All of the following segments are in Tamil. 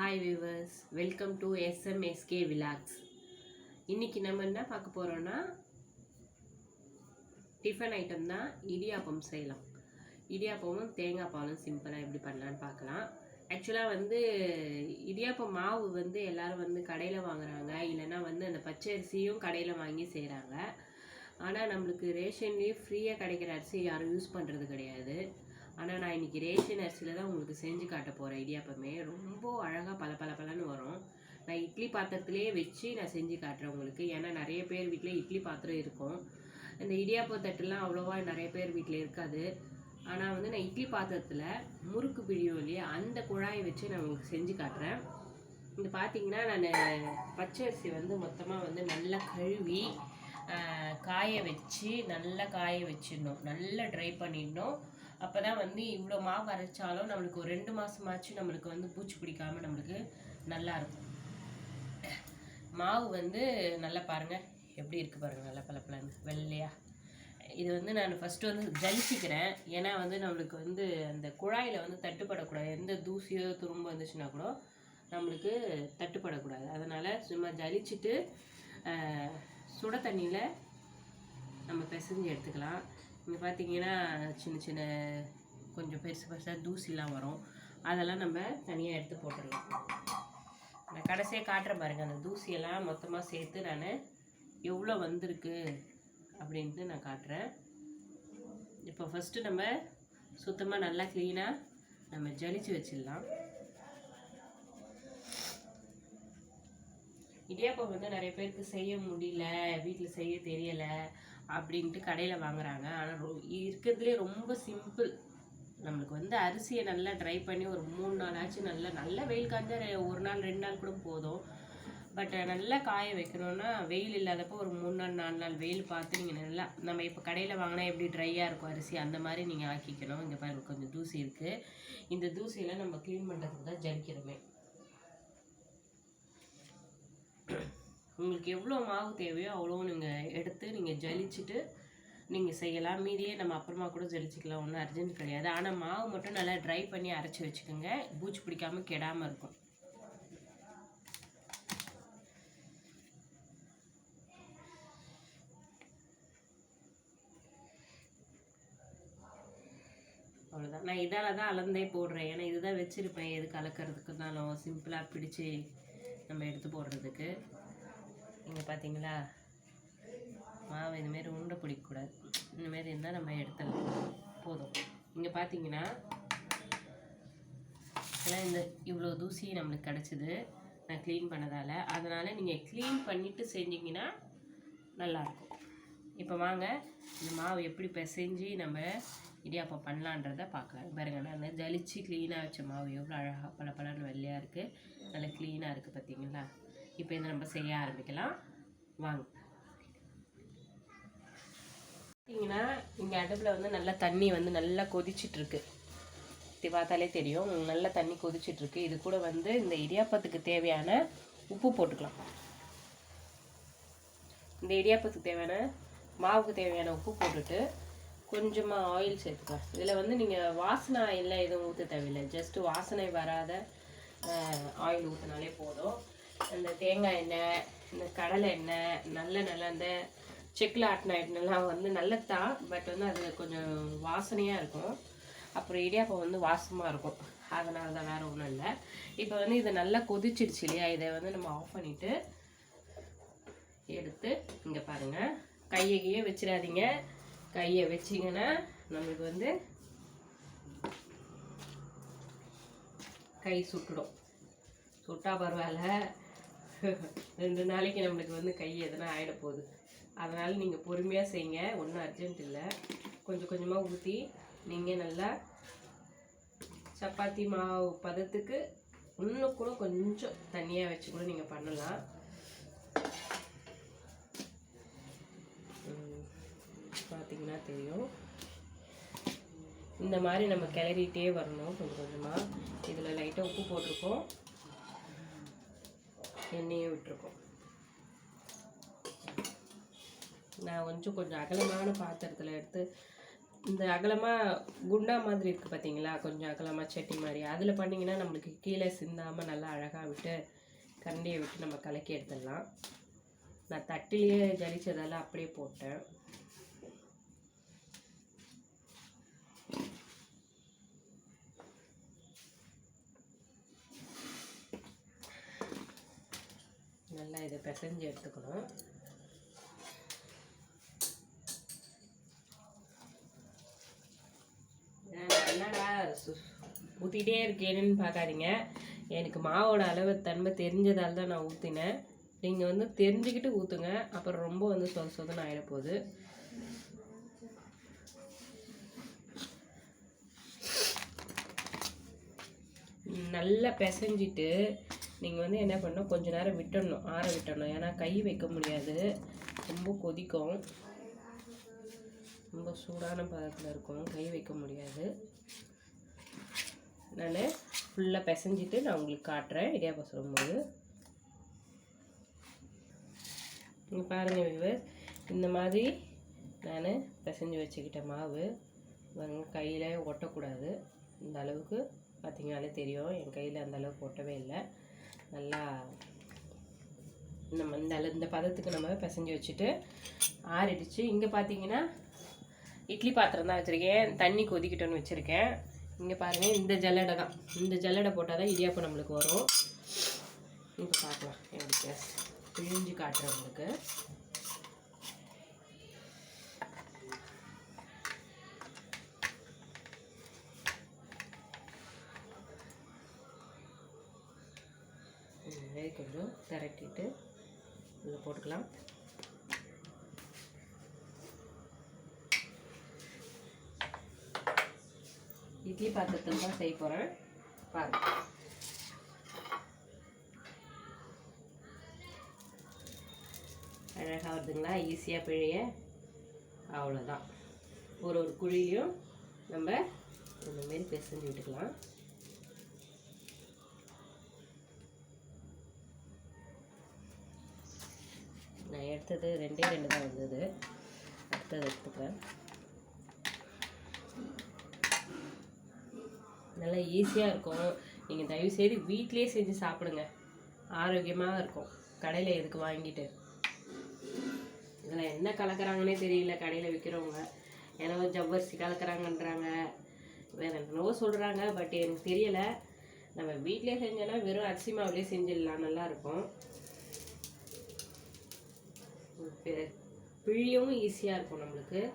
Hi viewers welcome to SMSK vlogs இன்றைக்கி நம்ம என்ன பார்க்க போகிறோன்னா டிஃபன் ஐட்டம் தான் இடியாப்பம் செய்யலாம். இடியாப்பமும் தேங்காய் பாலும் சிம்பிளாக எப்படி பண்ணலான்னு பார்க்கலாம். ஆக்சுவலாக வந்து இடியாப்பம் மாவு வந்து எல்லாரும் வந்து கடையில் வாங்குறாங்க. இல்லைன்னா வந்து அந்த பச்சை அரிசியும் கடையில் வாங்கி செய்கிறாங்க ஆனால் நம்மளுக்கு ரேஷன்லேயே ஃப்ரீயாக கிடைக்கிற அரிசி யாரும் யூஸ் பண்ணுறது கிடையாது. ஆனால் நான் இன்னைக்கு ரேஷன் அரிசியில் தான் உங்களுக்கு செஞ்சு காட்ட போகிறேன் இடியாப்பமே. ரொம்ப அழகாக பல பல பலன்னு வரும் நான் இட்லி பாத்திரத்திலேயே வச்சு நான் செஞ்சு காட்டுறேன் உங்களுக்கு. ஏன்னா நிறைய பேர் வீட்டில் இட்லி பாத்திரம் இருக்கும். இந்த இடியாப்ப தட்டுலாம் அவ்வளோவா நிறைய பேர் வீட்டில் இருக்காது. ஆனால் வந்து நான் இட்லி பாத்திரத்தில் முறுக்கு பிழியும் இல்லையா அந்த குழாயை வச்சு நான் உங்களுக்கு செஞ்சு காட்டுறேன். இது பார்த்தீங்கன்னா நான் பச்சை அரிசி வந்து மொத்தமாக வந்து நல்லா கழுவி காய வச்சு நல்லா காய வச்சிடணும். நல்லா ட்ரை பண்ணிடணும். அப்போ தான் வந்து இவ்வளோ மாவு அரைச்சாலும் நம்மளுக்கு ஒரு ரெண்டு மாதமாச்சு நம்மளுக்கு வந்து பூச்சி பிடிக்காமல் நம்மளுக்கு நல்லாயிருக்கும் மாவு வந்து நல்லா பாருங்கள் எப்படி இருக்குது பாருங்கள் நல்லா பளபளன்னு. வெள்ளையா. இது வந்து நான் ஃபஸ்ட்டு வந்து ஜலிச்சிக்கிறேன். ஏன்னா வந்து நம்மளுக்கு வந்து அந்த குழாயில் வந்து தட்டுப்படக்கூடாது. எந்த தூசியோ துரும்பு வந்துச்சுன்னா கூட நம்மளுக்கு தட்டுப்படக்கூடாது. அதனால் சும்மா ஜலிச்சுட்டு சுட தண்ணியில் நம்ம பிசைஞ்சு எடுத்துக்கலாம். இங்கே பார்த்தீங்கன்னா சின்ன சின்ன கொஞ்சம் பெருசு பெருசாக தூசிலாம் வரும். அதெல்லாம் நம்ம தனியாக எடுத்து போட்டுடலாம். கடைசியாக காட்டுறேன் பாருங்கள் அந்த தூசியெல்லாம் மொத்தமாக சேர்த்து நான் எவ்வளோ வந்திருக்கு அப்படின்ட்டு நான் காட்டுறேன். இப்போ ஃபஸ்ட்டு நம்ம சுத்தமாக நல்லா க்ளீனாக நம்ம ஜலிச்சு வச்சிடலாம். இடியாப்பம் வந்து நிறைய பேருக்கு செய்ய முடியல வீட்டில் செய்ய தெரியலை அப்படின்ட்டு கடையில் வாங்குறாங்க. ஆனால் ரொ இருக்கிறதுலே ரொம்ப சிம்பிள் நம்மளுக்கு வந்து அரிசியை நல்லா ட்ரை பண்ணி ஒரு மூணு நாள் ஆச்சு. நல்லா நல்லா வெயில் காய்ஞ்சா ஒரு நாள் ரெண்டு நாள் கூட போதும். பட் நல்லா காய வைக்கணும்னா வெயில் இல்லாதப்போ ஒரு மூணு நாள் நாலு நாள் வெயில் பார்த்து நீங்கள் நல்லா நம்ம இப்போ கடையில் வாங்கினா எப்படி ட்ரையாக இருக்கும் அரிசி? அந்த மாதிரி நீங்கள் ஆக்கிக்கணும். இங்கே பாருங்க கொஞ்சம் தூசி இருக்குது இந்த தூசியெல்லாம் நம்ம க்ளீன் பண்ணுறதுக்கு தான் ஜலிக்கிறோமே உங்களுக்கு எவ்வளோ மாவு தேவையோ அவ்வளோ நீங்கள் எடுத்து நீங்கள் ஜலிச்சுட்டு நீங்கள் செய்யலாம். மீதியே நம்ம அப்புறமா கூட ஜெலிச்சிக்கலாம் ஒன்றும் அர்ஜென்ட் கிடையாது. ஆனால் மாவு மட்டும் நல்லா ட்ரை பண்ணி அரைச்சி வச்சுக்கோங்க. பூச்சி பிடிக்காம கெடாமல் இருக்கும். அவ்வளோதான் நான் இதால் தான் அளந்தே போடுறேன். ஏன்னா இதுதான் வச்சுருப்பேன். எது தானோ சிம்பிளாக பிடிச்சி நம்ம எடுத்து போடுறதுக்கு. இங்கே பார்த்தீங்களா மாவு இதுமாரி உருண்டை பிடிக்கக்கூடாது. இந்த மாதிரி இருந்தால் நம்ம எடுத்துடலாம். போதும். இங்கே பார்த்தீங்கன்னா இதெல்லாம் இந்த இவ்வளோ தூசி நம்மளுக்கு கிடச்சிது. நான் க்ளீன் பண்ணதால். அதனால் நீங்கள் க்ளீன் பண்ணிவிட்டு செஞ்சீங்கன்னா நல்லாயிருக்கும். இப்போ வாங்க இந்த மாவு எப்படி பிசைஞ்சு நம்ம இடியாப்பம் பண்ணலான்றதை பார்க்கலாம் பாருங்க நான் ஜலிச்சு க்ளீனாக வச்ச மாவு எவ்வளோ அழகாக பல பலன்னு வெள்ளையாக இருக்குது நல்லா க்ளீனாக இருக்குது பார்த்தீங்களா இப்போ இதை நம்ம செய்ய ஆரம்பிக்கலாம். வாங்க. பார்த்தீங்கன்னா இங்கே அடுப்பில் வந்து நல்லா தண்ணி வந்து நல்லா கொதிச்சிட்ருக்கு. பார்த்தாலே தெரியும். நல்ல நல்லா தண்ணி கொதிச்சிட்ருக்கு. இது கூட வந்து இந்த இடியாப்பத்துக்கு தேவையான உப்பு போட்டுக்கலாம். இந்த இடியாப்பத்துக்கு தேவையான மாவுக்கு தேவையான உப்பு போட்டுட்டு கொஞ்சமாக ஆயில் சேர்த்துக்கலாம் இதில் வந்து நீங்கள் வாசனை ஆயிலெலாம் எதுவும் ஊற்ற தேவையில்லை. ஜஸ்ட்டு வாசனை வராத ஆயில் ஊற்றினாலே போதும். அந்த தேங்காய் எண்ணெய் இந்த கடலை எண்ணெய் நல்ல நல்ல அந்த செக்கில் ஆட்டின எண்ணெய்லாம் வந்து நல்லதுதான் பட் வந்து அது கொஞ்சம் வாசனையாக இருக்கும். அப்புறம் இடியாப்பம் வந்து வாசமாக இருக்கும். அதனால தான் வேறு ஒன்றும் இல்லை. இப்போ வந்து இதை நல்லா கொதிச்சிருச்சு இல்லையா? இதை வந்து நம்ம ஆஃப் பண்ணிவிட்டு எடுத்து இங்கே பாருங்கள் கையை கையே வச்சிடாதீங்க. கையை வச்சிங்கன்னா நம்மளுக்கு வந்து கை சுட்டுடும். சுட்டா பரவாயில்ல. ரெண்டு நாளைக்கு நம்மளுக்கு வந்து கை எதனா ஆகிட போகுது அதனால் நீங்கள் பொறுமையாக செய்யுங்க. ஒன்றும் அர்ஜென்ட் இல்லை. கொஞ்சம் கொஞ்சமாக ஊற்றி நீங்கள் நல்லா சப்பாத்தி மாவு பதத்துக்கு இன்னும் கூட கொஞ்சம் தண்ணியாக வச்சு கூட நீங்கள் பண்ணலாம். பார்த்திங்கன்னா பார்த்தீங்கன்னா தெரியும். இந்த மாதிரி நம்ம கிளறிட்டே வரணும் கொஞ்சம் கொஞ்சமாக இதில் லைட்டாக உப்பு போட்டிருக்கோம். எண்ணெயும் விட்டுருக்கோம். நான் கொஞ்சம் கொஞ்சம் அகலமான பாத்திரத்தில் எடுத்து இந்த அகலமாக குண்டா மாதிரி இருக்குது பார்த்தீங்களா கொஞ்சம் அகலமாக சட்டி மாதிரி. அதில் பண்ணிங்கன்னா நம்மளுக்கு கீழே சிந்தாமல் நல்லா அழகாக விட்டு கரண்டியை விட்டு நம்ம கலக்கி எடுத்துடலாம். நான் தட்டிலேயே ஜலிச்சதெல்லாம் அப்படியே போட்டேன். நல்லா இதை பிசைஞ்சு எடுத்துக்கணும். ஊற்றிட்டே இருக்கேன்னு பார்க்காதீங்க. எனக்கு மாவோட அளவு தன்மை தெரிஞ்சதால் தான் நான் ஊற்றினேன் நீங்கள் வந்து தெரிஞ்சுக்கிட்டு ஊற்றுங்க அப்புறம் ரொம்ப வந்து சொத சொதன்னு ஆகிடப்போகுது போகுது. நல்லா பிசைஞ்சிட்டு நீங்கள் வந்து என்ன பண்ணணும்? கொஞ்ச நேரம் விட்டுடணும் ஆற விட்டணும் ஏன்னா கை வைக்க முடியாது. ரொம்ப கொதிக்கும். ரொம்ப சூடான பதத்தில் இருக்கும். கை வைக்க முடியாது. நான் ஃபுல்லாக பிசைஞ்சிட்டு நான் உங்களுக்கு காட்டுறேன். இடியாப்பம் சொல்லும்போது இங்கே பாருங்கள் விவர் இந்த மாதிரி நான் பிசைஞ்சு வச்சுக்கிட்ட மாவு பாருங்க கையில் ஒட்டக்கூடாது. இந்த அளவுக்கு பார்த்திங்கனாலே தெரியும். என் கையில் அந்த அளவுக்கு ஒட்டவே இல்லை. நல்லா நம்ம இந்த அளவு இந்த பதத்துக்கு நம்ம பிசைஞ்சு வச்சுட்டு ஆறிடுச்சு. இங்கே பார்த்தீங்கன்னா இட்லி பாத்திரம் தான் வச்சுருக்கேன். தண்ணி கொதிக்கிட்டோன்னு வச்சுருக்கேன். இங்கே பாருங்கள் இந்த ஜல்லடை தான். இந்த ஜல்லடை போட்டால் தான் இடியாப்பம் நம்மளுக்கு வரும். இப்போ பார்க்கலாம் எப்படி பிழிஞ்சு காட்டுறேன் உங்களுக்கு. கொஞ்சம் திரட்டிட்டு இதில் போட்டுக்கலாம். இட்லி பாத்திரத்தில் தான் செய்ய போகிறேன் பாருங்க. அழகாக வருதுங்களா? ஈஸியாக பிழைய. அவ்வளோதான் ஒரு ஒரு குழியும் நம்ம இந்த மாரி பிசைஞ்சு விட்டுக்கலாம். நான் எடுத்தது ரெண்டே ரெண்டு தான் வந்தது. அடுத்தது எடுத்துக்கிறேன். நல்லா ஈஸியாக இருக்கும். நீங்கள் தயவுசெய்து வீட்டிலேயே செஞ்சு சாப்பிடுங்க. ஆரோக்கியமாக இருக்கும். கடையில் எதுக்கு வாங்கிட்டு? இதில் என்ன கலக்கிறாங்கன்னே தெரியல. கடையில் விற்கிறவங்க ஏன்னா ஜவ்வரிசி கலக்கிறாங்கன்றாங்க. வேறு என்னவோ சொல்கிறாங்க பட் எனக்கு தெரியலை. நம்ம வீட்டிலே செஞ்சோன்னா வெறும் அரிசி மாவுலேயே செஞ்சிடலாம். நல்லாயிருக்கும் பி- பிழியவும் ஈஸியாக இருக்கும் நம்மளுக்கு.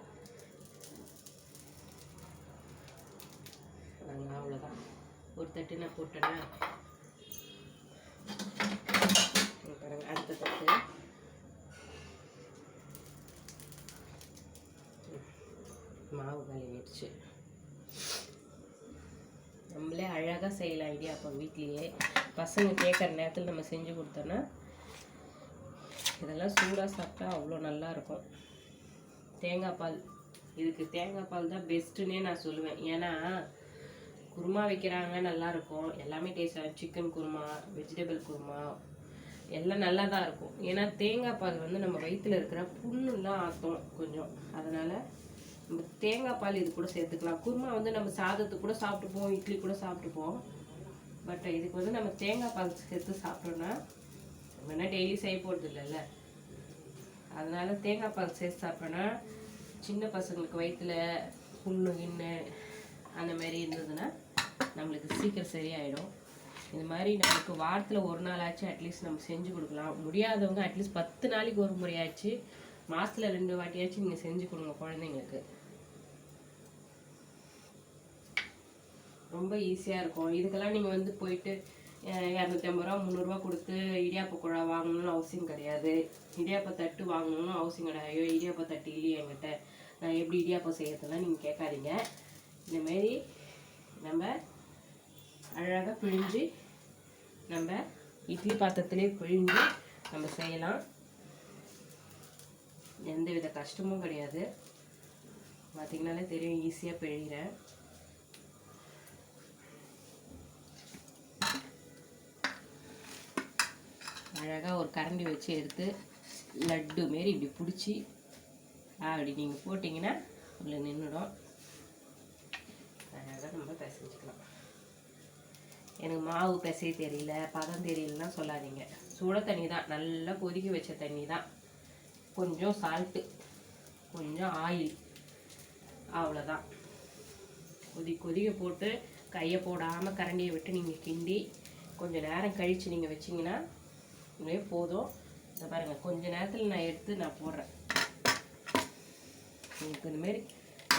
பாருங்க, அவ்வளோதான் ஒரு தட்டு நான் போட்டேன்னா பாருங்க அடுத்த தட்டு. மாவு கழுவிடுச்சு நம்மளே அழகாக செய்யலாம் ஐடியா அப்போ வீட்லேயே. பசங்க கேட்குற நேரத்தில் நம்ம செஞ்சு கொடுத்தோன்னா இதெல்லாம் சூடாக சாப்பிட்டா அவ்வளோ நல்லாயிருக்கும் தேங்காய் பால். இதுக்கு தேங்காய் பால் தான் பெஸ்ட்டுன்னே நான் சொல்லுவேன். ஏன்னா குருமா வைக்கிறாங்க நல்லா இருக்கும். எல்லாமே டேஸ்டாக சிக்கன் குருமா வெஜிடபிள் குருமா எல்லாம் நல்லா தான் இருக்கும். ஏன்னா தேங்காய் பால் வந்து நம்ம வயிற்றுல இருக்கிற புண்ணுலாம் ஆற்றும் கொஞ்சம். அதனால் நம்ம தேங்காய் பால் இது கூட சேர்த்துக்கலாம். குருமா வந்து நம்ம சாதத்துக்கு கூட சாப்பிட்டுப்போம் இட்லி கூட சாப்பிட்டுப்போம். பட் இதுக்கு வந்து நம்ம தேங்காய் பால் சேர்த்து சாப்பிட்டோன்னா நம்ம என்ன டெய்லி செய்ய போகிறது இல்லைல்ல? அதனால் தேங்காய் பால் சேர்த்து சாப்பிட்டோன்னா சின்ன பசங்களுக்கு வயிற்றுல புண்ணு கிண்ணு அந்த மாதிரி இருந்ததுன்னா நம்மளுக்கு சீக்கிரம் சரியாயிடும். இந்த மாதிரி நமக்கு வாரத்தில் ஒரு நாளாச்சும் அட்லீஸ்ட் நம்ம செஞ்சு கொடுக்கலாம். முடியாதவங்க அட்லீஸ்ட் பத்து நாளைக்கு ஒரு முறையாச்சு மாதத்தில் ரெண்டு வாட்டியாச்சும் நீங்கள் செஞ்சு கொடுங்க குழந்தைங்களுக்கு. ரொம்ப ஈஸியாக இருக்கும். இதுக்கெல்லாம் நீங்கள் வந்து போயிட்டு இரநூத்தம்பது இரநூத்தி ஐம்பது ரூபா முந்நூறுரூவா கொடுத்து இடியாப்ப குழா வாங்கணும்னு அவசியம் கிடையாது. இடியாப்ப தட்டு வாங்கணும்னு அவசியம் கிடையாது. ஐயோ இடியாப்ப தட்டு இல்லையே என்கிட்ட. நான் எப்படி இடியாப்பம் செய்யறதெல்லாம் நீங்கள் கேட்காதீங்க. இந்தமாரி நம்ம அழகாக பிழிஞ்சு நம்ம இட்லி பாத்திரத்திலே பிழிஞ்சு நம்ம செய்யலாம். எந்த வித கஷ்டமும் கிடையாது. பார்த்தீங்கனாலே தெரியும் ஈஸியாக பிழிகிறேன் அழகாக ஒரு கரண்டி வச்சு எடுத்து லட்டு மாரி இப்படி பிடிச்சி அப்படி நீங்கள் போட்டிங்கன்னா உள்ள நின்றுடும் அழகாக நம்ம பிசைஞ்சுக்கலாம். எனக்கு மாவு பிசை தெரியல பதம் தெரியலன்னா சொல்லாதீங்க. சுட தண்ணி தான் நல்லா கொதிக்க வச்ச தண்ணி தான் கொஞ்சம் சால்ட்டு கொஞ்சம் ஆயில் அவ்வளோதான் கொதி கொதிக்க போட்டு கையை போடாமல் கரண்டியை விட்டு நீங்கள் கிண்டி கொஞ்சம் நேரம் கழித்து நீங்கள் வச்சிங்கன்னா இதுவே போதும். இந்த பாருங்கள் கொஞ்ச நேரத்தில் நான் எடுத்து நான் போடுறேன். உங்களுக்கு இந்தமாரி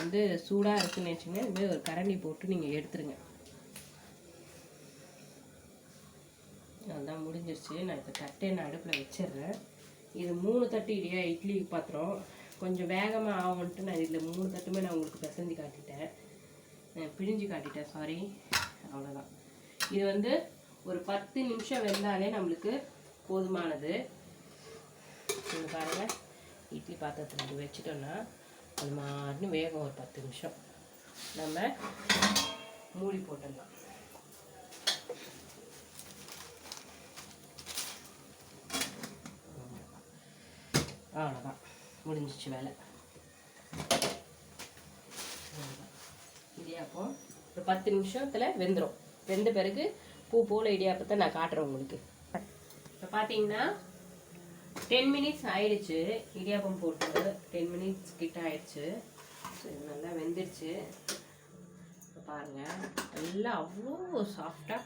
வந்து சூடாக இருக்குன்னு நினச்சிங்கன்னா இதுமாரி ஒரு கரண்டி போட்டு நீங்கள் எடுத்துருங்க. அதான் முடிஞ்சிருச்சு. நான் இப்போ தட்டை நான் அடுப்பில் வச்சிடுறேன். இது மூணு தட்டு இல்லையா இட்லி பாத்திரம். கொஞ்சம் வேகமாக ஆகும்ன்ட்டு நான் இதில் மூணு தட்டுமே நான் உங்களுக்கு பிசைஞ்சு காட்டிட்டேன். பிழிஞ்சு காட்டிட்டேன். சாரி அவ்வளோதான் இது வந்து ஒரு பத்து நிமிஷம் வெந்தாலே நம்மளுக்கு போதுமானது. நீங்கள் பாருங்கள் இட்லி பாத்திரத்தில் இப்படி வச்சிட்டோன்னா அது மாட்டுன்னு வேகம் ஒரு பத்து நிமிஷம். நம்ம மூடி போட்டுடலாம். அவ்வளோதான் முடிஞ்சிச்சு வேலை. இடியாப்பம் ஒரு பத்து நிமிஷத்தில் வெந்துடும் வெந்த பிறகு பூ போல் இடியாப்பத்தை நான் காட்டுறேன் உங்களுக்கு. இப்போ பார்த்தீங்கன்னா டென் மினிட்ஸ் ஆயிடுச்சு இடியாப்பம் போட்டு. டென் மினிட்ஸ் கிட்ட ஆயிடுச்சு. ஸோ இது நல்லா வெந்துருச்சு. இப்போ பாருங்க நல்லா அவ்வளோ சாஃப்டாக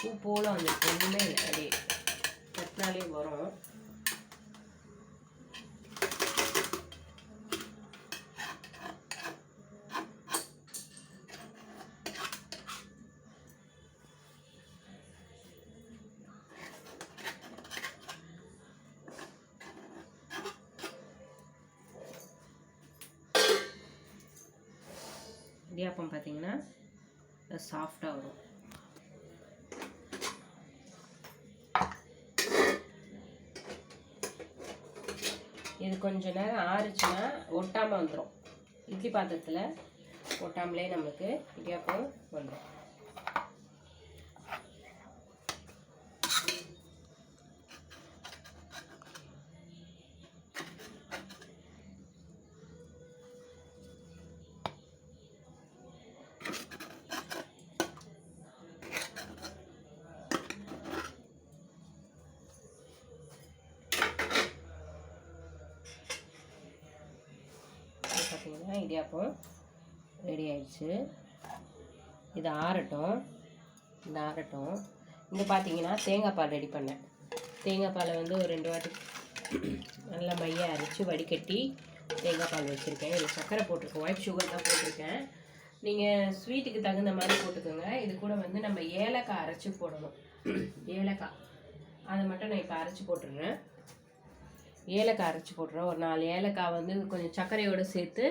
பூ போல் வந்துருக்கு ஒன்றுமே இல்லை அப்படியே தட்டினாலே வரும். இடியாப்பம் பார்த்தீங்கன்னா சாஃப்டாக வரும். இது கொஞ்ச நேரம் ஆறுச்சுன்னா ஒட்டாமல் வந்துடும் இட்லி பாத்திரத்தில் ஒட்டாமலே நம்மளுக்கு இடியாப்பம் வந்துடும் பார்த்தீங்கன்னா இடியாப்பம் ரெடி ஆயிடுச்சு. இது ஆறட்டும். இது ஆறட்டும். இங்கே பார்த்தீங்கன்னா தேங்காய் பால் ரெடி பண்ணேன். தேங்காய் பாலை வந்து ஒரு ரெண்டு வாட்டி நல்லா மைய அரைச்சி வடிகட்டி தேங்காய் பால் வச்சுருக்கேன். இது சர்க்கரை போட்டிருக்கேன் ஒயிட் சுகர் தான் போட்டிருக்கேன். நீங்கள் ஸ்வீட்டுக்கு தகுந்த மாதிரி போட்டுக்கோங்க. இது கூட வந்து நம்ம ஏலக்காய் அரைச்சி போடணும். ஏலக்காய். அதை மட்டும் நான் இப்போ அரைச்சி போட்டுடுறேன். ஏலக்காய் அரைச்சி போடுறோம். ஒரு நாலு ஏலக்காய் வந்து கொஞ்சம் சர்க்கரையோடு சேர்த்து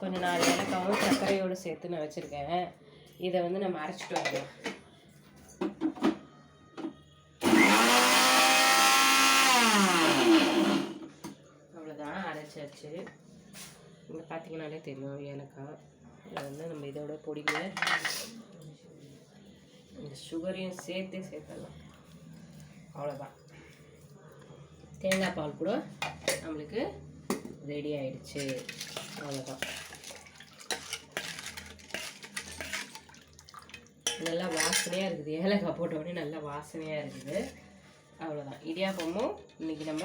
கொஞ்சம் நாலு ஏலக்காவும் சர்க்கரையோடு சேர்த்து நான் வச்சுருக்கேன். இதை வந்து நம்ம அரைச்சிட்டு வரலாம். அவ்வளோதான் அரைச்சாச்சு. இங்கே பார்த்தீங்கன்னாலே தெரியும் ஏலக்காய். இதை வந்து நம்ம இதோட பொடிகளை இந்த சுகரையும் சேர்த்தே சேர்த்துடலாம். அவ்வளோதான் தேங்காய் பால் கூட நம்மளுக்கு ரெடி ஆயிடுச்சு. அவ்வளோதான் நல்லா வாசனையாக இருக்குது. ஏலக்காய் போட்ட உடனே நல்லா வாசனையாக இருக்குது. அவ்வளோதான் இடியாப்பமும் இன்னைக்கு நம்ம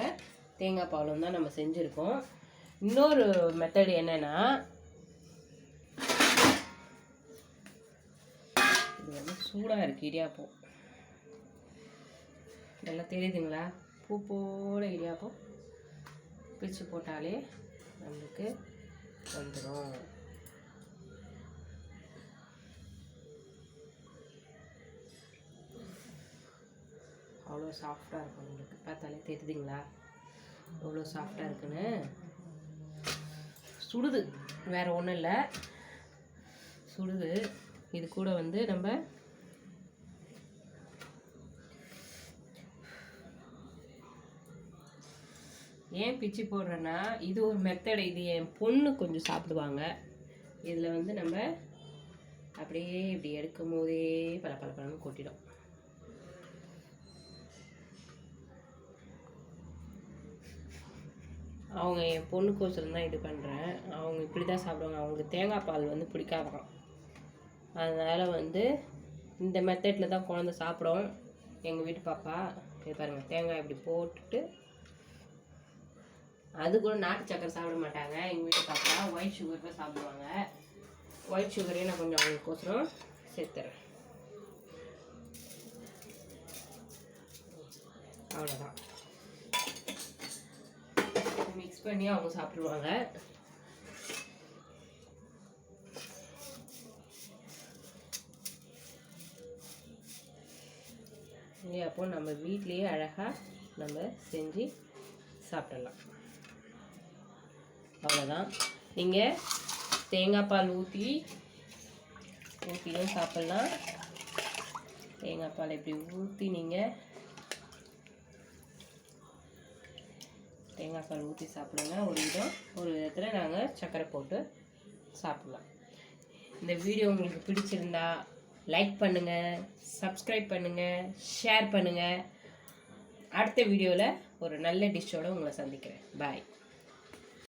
தேங்காய் பாலும் தான் நம்ம செஞ்சுருக்கோம். இன்னொரு மெத்தடு என்னன்னா இது வந்து சூடாக இருக்குது இடியாப்பம். நல்லா தெரியுதுங்களா? பூ போல இடியாப்பம் பிரித்து போட்டாலே நம்மளுக்கு வந்துடும் அவ்வளோ சாஃப்டாக இருக்கும் உங்களுக்கு பார்த்தாலே தெரியுதுங்களா? எவ்வளோ சாஃப்டாக இருக்குன்னு? சுடுது. வேறு ஒன்றும் இல்லை. சுடுது. இது கூட வந்து நம்ம ஏன் பிச்சு போடுறேன்னா இது ஒரு மெத்தடு இது என் பொண்ணு கொஞ்சம் சாப்பிடுவாங்க. இதில் வந்து நம்ம அப்படியே இப்படி எடுக்கும் போதே பல பல பழம் கொட்டிடும். அவங்க என் பொண்ணுக்கோசரம் தான் இது பண்ணுறேன் அவங்க இப்படி தான் சாப்பிடுவாங்க. அவங்களுக்கு தேங்காய் பால் வந்து பிடிக்காதான் அதனால் வந்து இந்த மெத்தடில் தான் குழந்த சாப்பிடும். எங்கள் வீட்டு பாப்பா இது பாருங்கள் தேங்காய் இப்படி போட்டுட்டு அது கூட நாட்டு சக்கரை சாப்பிட மாட்டாங்க. எங்கள் வீட்டு பாப்பா ஒயிட் சுகர் தான் சாப்பிடுவாங்க. ஒயிட் சுகரையும் நான் கொஞ்சம் அவங்களுக்கோசரம் சேர்த்துறேன். அவ்வளோதான் மிக்ஸ் பண்ணி அவங்க சாப்பிடுவாங்க. அப்போ நம்ம வீட்லேயே அழகாக நம்ம செஞ்சு சாப்பிடலாம். அவ்வளோதான் நீங்கள் தேங்காய் பால் ஊற்றி ஊற்றியும் சாப்பிட்லாம். தேங்காய் பால் இப்படி ஊற்றி நீங்கள் தேங்காய் பால் ஊற்றி சாப்பிடுங்க. ஒரு விதம் ஒரு விதத்தில் நாங்கள் சர்க்கரை போட்டு சாப்பிட்லாம். இந்த வீடியோ உங்களுக்கு பிடிச்சிருந்தா லைக் பண்ணுங்கள் சப்ஸ்கிரைப் பண்ணுங்கள் ஷேர் பண்ணுங்கள் அடுத்த வீடியோவில் ஒரு நல்ல டிஷ்ஷோடு உங்களை சந்திக்கிறேன். பாய்